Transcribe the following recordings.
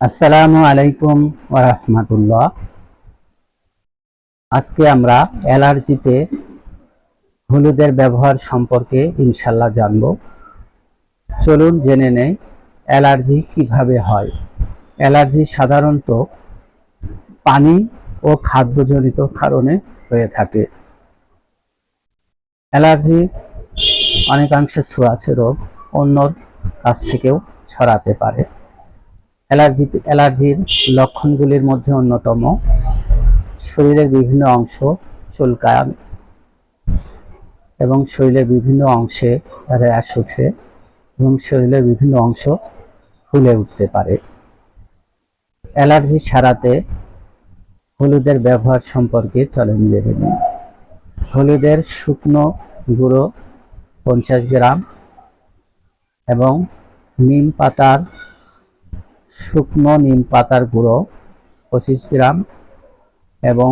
আসসালামু আলাইকুম ওরহমতুল্লাহ আজকে আমরা অ্যালার্জিতে হলুদের ব্যবহার সম্পর্কে ইনশাল্লাহ জানব। চলুন জেনে নেই অ্যালার্জি কীভাবে হয়। অ্যালার্জি সাধারণত পানি ও খাদ্যজনিত কারণে হয়ে থাকে। অ্যালার্জি অনেকাংশে ছোঁয়াচে রোগ অন্যর কাছ থেকেও ছড়াতে পারে। অ্যালার্জি, অ্যালার্জির লক্ষণগুলির মধ্যে অন্যতম। শরীরের বিভিন্ন অংশ চুলকান এবং শরীরের বিভিন্ন অংশে র্যাশ ওঠে এবং শরীরের বিভিন্ন অংশ ফুলে উঠতে পারে। অ্যালার্জি ছাড়াতে হলুদের ব্যবহার সম্পর্কে চলেন জেনে নিন হলুদের শুকনো গুঁড়ো পঞ্চাশ গ্রাম এবং নিম পাতার শুকনো নিম পাতার গুঁড়ো, পঁচিশ গ্রাম, এবং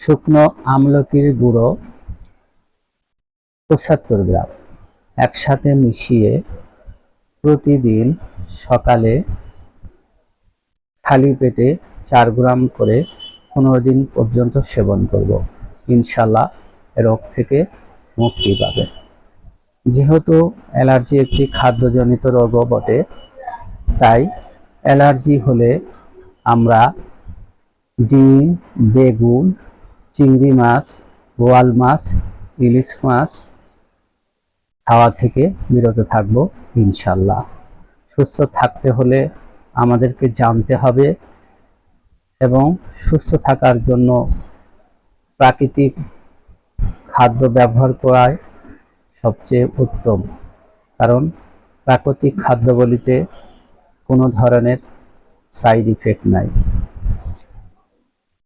শুকনো আমলকির গুঁড়ো, পঁচাত্তর গ্রাম। একসাথে মিশিয়ে প্রতিদিন সকালে খালি পেটে চার গ্রাম করে পনেরো দিন পর্যন্ত সেবন করব। ইনশাল্লাহ রোগ থেকে মুক্তি পাবে। যেহেতু অ্যালার্জি একটি খাদ্যজনিত রোগও বটে তাই অ্যালার্জি হলে আমরা ডিম, বেগুন, চিংড়ি মাছ, বোয়াল মাছ, ইলিশ মাছ খাওয়া থেকে বিরত থাকব ইনশাল্লাহ। সুস্থ থাকতে হলে আমাদেরকে জানতে হবে এবং সুস্থ থাকার জন্য প্রাকৃতিক খাদ্য ব্যবহার করাই সবচেয়ে উত্তম। কারণ প্রাকৃতিক খাদ্য বলিতে কোনো ধরনের সাইড ইফেক্ট নাই।